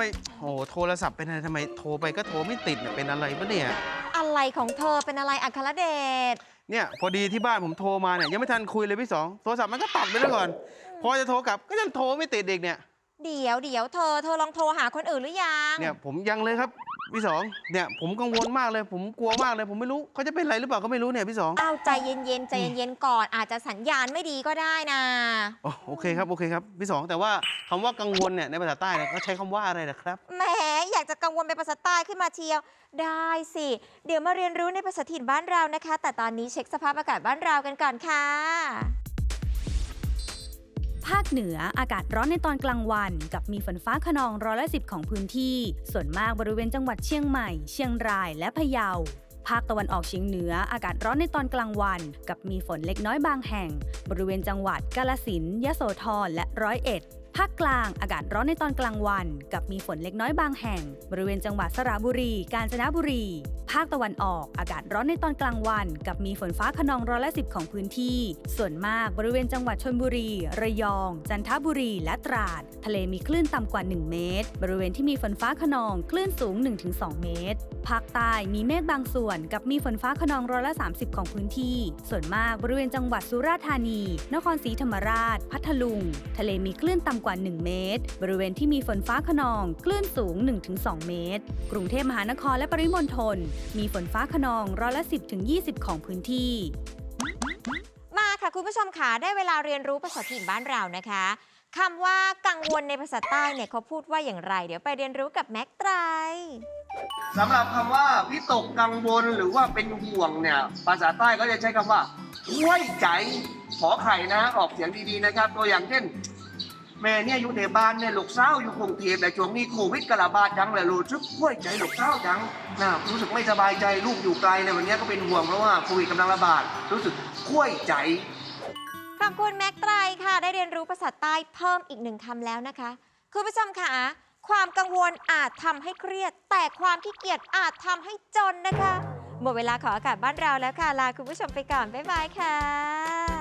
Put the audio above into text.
ไมโอ้โหโทรศัพท์เป็นอะไรทำไมโทรไปก็โทรไม่ติดเนี่ยเป็นอะไรปะเนี่ย อะไรของเธอเป็นอะไรอัครเดชเนี่ยพอดีที่บ้านผมโทรมาเนี่ยยังไม่ทันคุยเลยพี่สองโทรศัพท์มันก็ตัดไปแล้วก่อน พอจะโทรกลับก็ยังโทรไม่ติดอีกเนี่ยเดี๋ยวเดี๋ยวเธอเธอลองโทรหาคนอื่นหรือยังเนี่ยผมยังเลยครับ พี่สองเนี่ยผมกังวลมากเลยผมกลัวมากเลย ผมไม่รู้เขาจะเป็นอะไรหรือเปล่าก็ไม่รู้เนี่ยพี่สองเอาใจเย็นๆใจเย็นๆก่อน อาจจะสัญญาณไม่ดีก็ได้นะโอ้โอเคครับโอเคครับพี่สองแต่ว่าคำว่ากังวลเนี่ยในภาษาใต้เนี่ยเขาใช้คำว่าอะไรนะครับ แหมอยากจะกังวลเป็นภาษาใต้ขึ้นมาเชียว ได้สิ เดี๋ยวมาเรียนรู้ในภาษาถิ่นบ้านเรานะคะ แต่ตอนนี้เช็คสภาพอากาศบ้านเรากันก่อนค่ะ ภาคเหนืออากาศร้อนในตอนกลางวัน กับมีฝนฟ้าขนองร้อยละสิบของพื้นที่ ส่วนมากบริเวณจังหวัดเชียงใหม่ เชียงรายและพะเยาภาคตะวันออกเฉียงเหนืออากาศร้อนในตอนกลางวัน กับมีฝนเล็กน้อยบางแห่ง บริเวณจังหวัดกาลสินยะโสธรและร้อยเอ็ด ภาคกลางอากาศร้อนในตอนกลางวัน กับมีฝนเล็กน้อยบางแห่ง บริเวณจังหวัดสระบุรี กาญจนบุรี ภาคตะวันออกอากาศร้อนในตอนกลางวัน กับมีฝนฟ้าขนองร้อยละสิบของพื้นที่ ส่วนมากบริเวณจังหวัดชนบุรี ระยอง จันทบุรี และตราด ทะเลมีคลื่นต่ำกว่า 1 เมตร บริเวณที่มีฝนฟ้าขนองคลื่นสูง 1-2 เมตรภาคใต้มีเมฆบางส่วนกับมีฝนฟ้าขนองร้อยละ 30 ของพื้นที่ ส่วนมากบริเวณจังหวัดสุราษฎร์ธานี นครศรีธรรมราช พัทลุง ทะเลมีคลื่นต่ำกว่า 1 เมตร บริเวณที่มีฝนฟ้าขนองคลื่นสูง 1-2 เมตร กรุงเทพมหานครและปริมณฑลมีฝนฟ้าขนองร้อยละ 10-20 ของพื้นที่มาค่ะคุณผู้ชมค่ะได้เวลาเรียนรู้ภาษาถิ่นบ้านเรานะคะคำว่ากังวลในภาษาใต้เนี่ยเขาพูดว่าอย่างไร เดี๋ยวไปเรียนรู้กับแม็กไตร สำหรับคำว่าวิตกกังวลหรือว่าเป็นห่วงเนี่ย ภาษาใต้ก็จะใช้คำว่าห้วยใจขอไข่นะออกเสียงดีๆนะครับ ตัวอย่างเช่นแม่เนี่ยอยู่ในบ้านเนี่ยลูกสาวอยู่กรุงเทพแต่ช่วงนี้โควิดกระบาดจังเลยรู้สึกห้วยใจลูกสาวจังนะรู้สึกไม่สบายใจลูกอยู่ไกลในวันนี้ก็เป็นห่วงเพราะว่าโควิดกำลังระบาด รู้สึกห้วยใจขอบคุณแม็กไตรค่ะ ได้เรียนรู้ภาษาใต้เพิ่มอีกหนึ่งคำแล้วนะคะ คุณผู้ชมค่ะ ความกังวลอาจทำให้เครียด แต่ความขี้เกียจอาจทำให้จนนะคะ หมดเวลาของอากาศบ้านเราแล้วค่ะ ลาคุณผู้ชมไปก่อน บ๊ายบายค่ะ